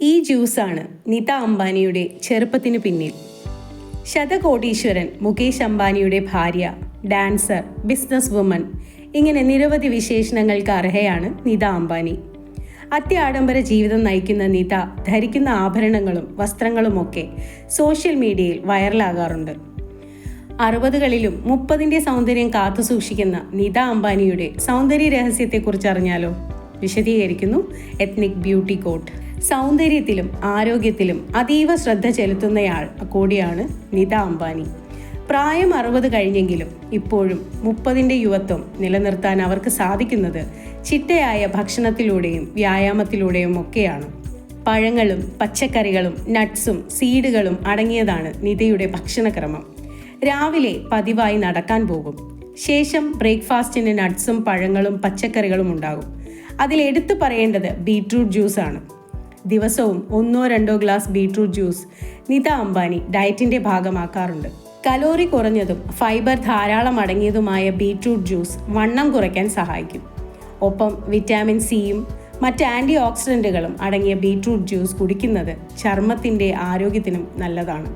ഈ ജ്യൂസാണ് നിത അംബാനിയുടെ ചെറുപ്പത്തിനു പിന്നിൽ. ശതകോടീശ്വരൻ മുകേഷ് അംബാനിയുടെ ഭാര്യ ഡാൻസർ ബിസിനസ് വുമൺ ഇങ്ങനെ നിരവധി വിശേഷണങ്ങൾക്ക് അർഹയാണ് നിത അംബാനി. അത്യാഡംബര ജീവിതം നയിക്കുന്ന നിത ധരിക്കുന്ന ആഭരണങ്ങളും വസ്ത്രങ്ങളുമൊക്കെ സോഷ്യൽ മീഡിയയിൽ വൈറലാകാറുണ്ട്. അറുപതുകളിലും മുപ്പതിന്റെ സൗന്ദര്യം കാത്തുസൂക്ഷിക്കുന്ന നിത അംബാനിയുടെ സൗന്ദര്യ രഹസ്യത്തെക്കുറിച്ച് അറിഞ്ഞാലോ വിശദീകരിക്കുന്നു. എത്നിക് ബ്യൂട്ടി കോട്ട് സൗന്ദര്യത്തിലും ആരോഗ്യത്തിലും അതീവ ശ്രദ്ധ ചെലുത്തുന്നയാൾ കൂടിയാണ് നിത അംബാനി. പ്രായം അറുപത് കഴിഞ്ഞെങ്കിലും ഇപ്പോഴും മുപ്പതിന്റെ യുവത്വം നിലനിർത്താൻ അവർക്ക് സാധിക്കുന്നത് ചിട്ടയായ ഭക്ഷണത്തിലൂടെയും വ്യായാമത്തിലൂടെയും ഒക്കെയാണ്. പഴങ്ങളും പച്ചക്കറികളും നട്ട്സും സീഡുകളും അടങ്ങിയതാണ് നിതയുടെ ഭക്ഷണക്രമം. രാവിലെ പതിവായി നടക്കാൻ പോകും. ശേഷം ബ്രേക്ക്ഫാസ്റ്റിന് നട്ട്സും പഴങ്ങളും പച്ചക്കറികളും ഉണ്ടാകും. അതിൽ എടുത്തു പറയേണ്ടത് ബീട്രൂട്ട് ജ്യൂസ് ആണ് ദിവസവും ഒന്നോ രണ്ടോ glass beetroot juice Nita Ambani ഡയറ്റിന്റെ ഭാഗമാക്കാറുണ്ട്. കലോറി കുറഞ്ഞതും ഫൈബർ ധാരാളം അടങ്ങിയതുമായ ബീട്രൂട്ട് ജ്യൂസ് വണ്ണം കുറയ്ക്കാൻ സഹായിക്കും. ഒപ്പം വിറ്റാമിൻ സിയും മറ്റ് ആന്റി ഓക്സിഡന്റുകളും അടങ്ങിയ ബീട്രൂട്ട് ജ്യൂസ് കുടിക്കുന്നത് ചർമ്മത്തിന്റെ ആരോഗ്യത്തിനും നല്ലതാണ്.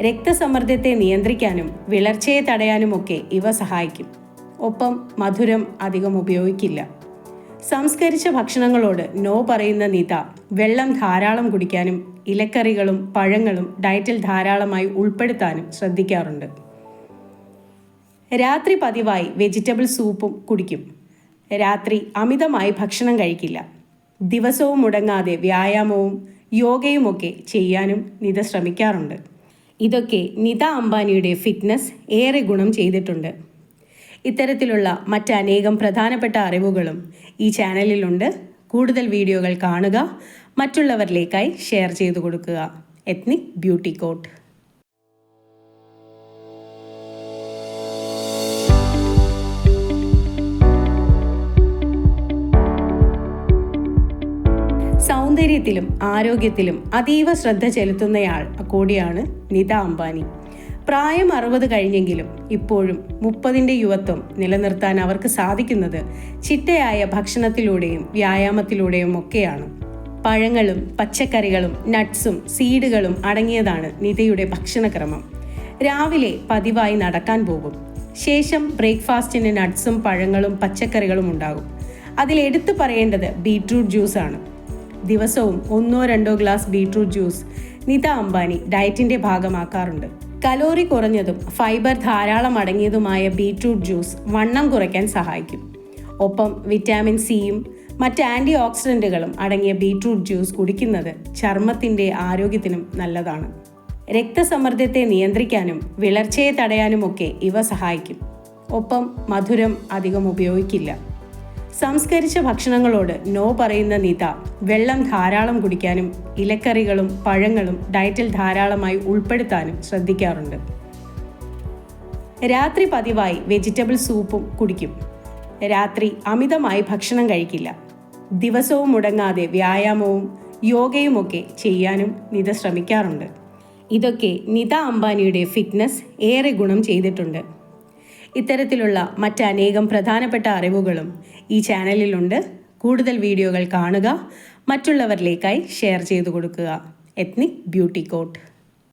രക്തസമ്മർദ്ദത്തെ നിയന്ത്രിക്കാനും വിളർച്ചയെ തടയാനുമൊക്കെ ഇവ സഹായിക്കും. ഒപ്പം മധുരം അധികം ഉപയോഗിക്കില്ല. സംസ്കരിച്ച ഭക്ഷണങ്ങളോട് നോ പറയുന്ന നിത വെള്ളം ധാരാളം കുടിക്കാനും ഇലക്കറികളും പഴങ്ങളും ഡയറ്റിൽ ധാരാളമായി ഉൾപ്പെടുത്താനും ശ്രദ്ധിക്കാറുണ്ട്. രാത്രി പതിവായി വെജിറ്റബിൾ സൂപ്പും കുടിക്കും. രാത്രി അമിതമായി ഭക്ഷണം കഴിക്കില്ല. ദിവസവും മുടങ്ങാതെ വ്യായാമവും യോഗയുമൊക്കെ ചെയ്യാനും നിത ശ്രമിക്കാറുണ്ട്. ഇതൊക്കെ നിത അംബാനിയുടെ ഫിറ്റ്നസ് ഏറെ ഗുണം ചെയ്തിട്ടുണ്ട്. ഇത്തരത്തിലുള്ള മറ്റനേകം പ്രധാനപ്പെട്ട അറിവുകളും ഈ ചാനലിലുണ്ട്. കൂടുതൽ വീഡിയോകൾ കാണുക മറ്റുള്ളവരിലേക്കായി ഷെയർ ചെയ്തു കൊടുക്കുക. Ethnic beauty coat. സൗന്ദര്യത്തിലും ആരോഗ്യത്തിലും അതീവ ശ്രദ്ധ ചെലുത്തുന്നയാൾ കൂടിയാണ് നിത അംബാനി. പ്രായം അറുപത് കഴിഞ്ഞെങ്കിലും ഇപ്പോഴും മുപ്പതിന്റെ യുവത്വം നിലനിർത്താൻ അവർക്ക് സാധിക്കുന്നത് ചിട്ടയായ ഭക്ഷണത്തിലൂടെയും വ്യായാമത്തിലൂടെയും ഒക്കെയാണ്. പഴങ്ങളും പച്ചക്കറികളും നട്ട്സും സീഡുകളും അടങ്ങിയതാണ് നിതയുടെ ഭക്ഷണക്രമം. രാവിലെ പതിവായി നടക്കാൻ പോകും. ശേഷം ബ്രേക്ക്ഫാസ്റ്റിന് നട്ട്സും പഴങ്ങളും പച്ചക്കറികളും ഉണ്ടാകും. അതിൽ എടുത്തു പറയേണ്ടത് ബീട്രൂട്ട് ജ്യൂസ് ആണ് ദിവസവും ഒന്നോ രണ്ടോ glass beetroot juice Nita Ambani ഡയറ്റിന്റെ ഭാഗമാക്കാറുണ്ട്. കലോറി കുറഞ്ഞതും ഫൈബർ ധാരാളം അടങ്ങിയതുമായ ബീട്രൂട്ട് ജ്യൂസ് വണ്ണം കുറയ്ക്കാൻ സഹായിക്കും. ഒപ്പം വിറ്റാമിൻ സിയും മറ്റ് ആന്റി ഓക്സിഡന്റുകളും അടങ്ങിയ ബീട്രൂട്ട് ജ്യൂസ് കുടിക്കുന്നത് ചർമ്മത്തിന്റെ ആരോഗ്യത്തിനും നല്ലതാണ്. രക്തസമ്മർദ്ദത്തെ നിയന്ത്രിക്കാനും വിളർച്ചയെ തടയാനുമൊക്കെ ഇവ സഹായിക്കും. ഒപ്പം മധുരം അധികം ഉപയോഗിക്കില്ല. സംസ്കരിച്ച ഭക്ഷണങ്ങളോട് നോ പറയുന്ന നിത. വെള്ളം ധാരാളം കുടിക്കാനും ഇലക്കറികളും പഴങ്ങളും ഡയറ്റിൽ ധാരാളമായി ഉൾപ്പെടുത്താനും ശ്രദ്ധിക്കാറുണ്ട്. രാത്രി പതിവായി വെജിറ്റബിൾ സൂപ്പും കുടിക്കും. രാത്രി അമിതമായി ഭക്ഷണം കഴിക്കില്ല. ദിവസവും മുടങ്ങാതെ വ്യായാമവും യോഗയുമൊക്കെ ചെയ്യാനും നിത ശ്രമിക്കാറുണ്ട്. ഇതൊക്കെ നിത അംബാനിയുടെ ഫിറ്റ്നസ് ഏറെ ഗുണം ചെയ്തിട്ടുണ്ട്. ഇത്തരത്തിലുള്ള മറ്റനേകം പ്രധാനപ്പെട്ട അറിവുകളും ഈ ചാനലിലുണ്ട്. കൂടുതൽ വീഡിയോകൾ കാണുക മറ്റുള്ളവരിലേക്കായി ഷെയർ ചെയ്തു കൊടുക്കുക. Ethnic beauty coat.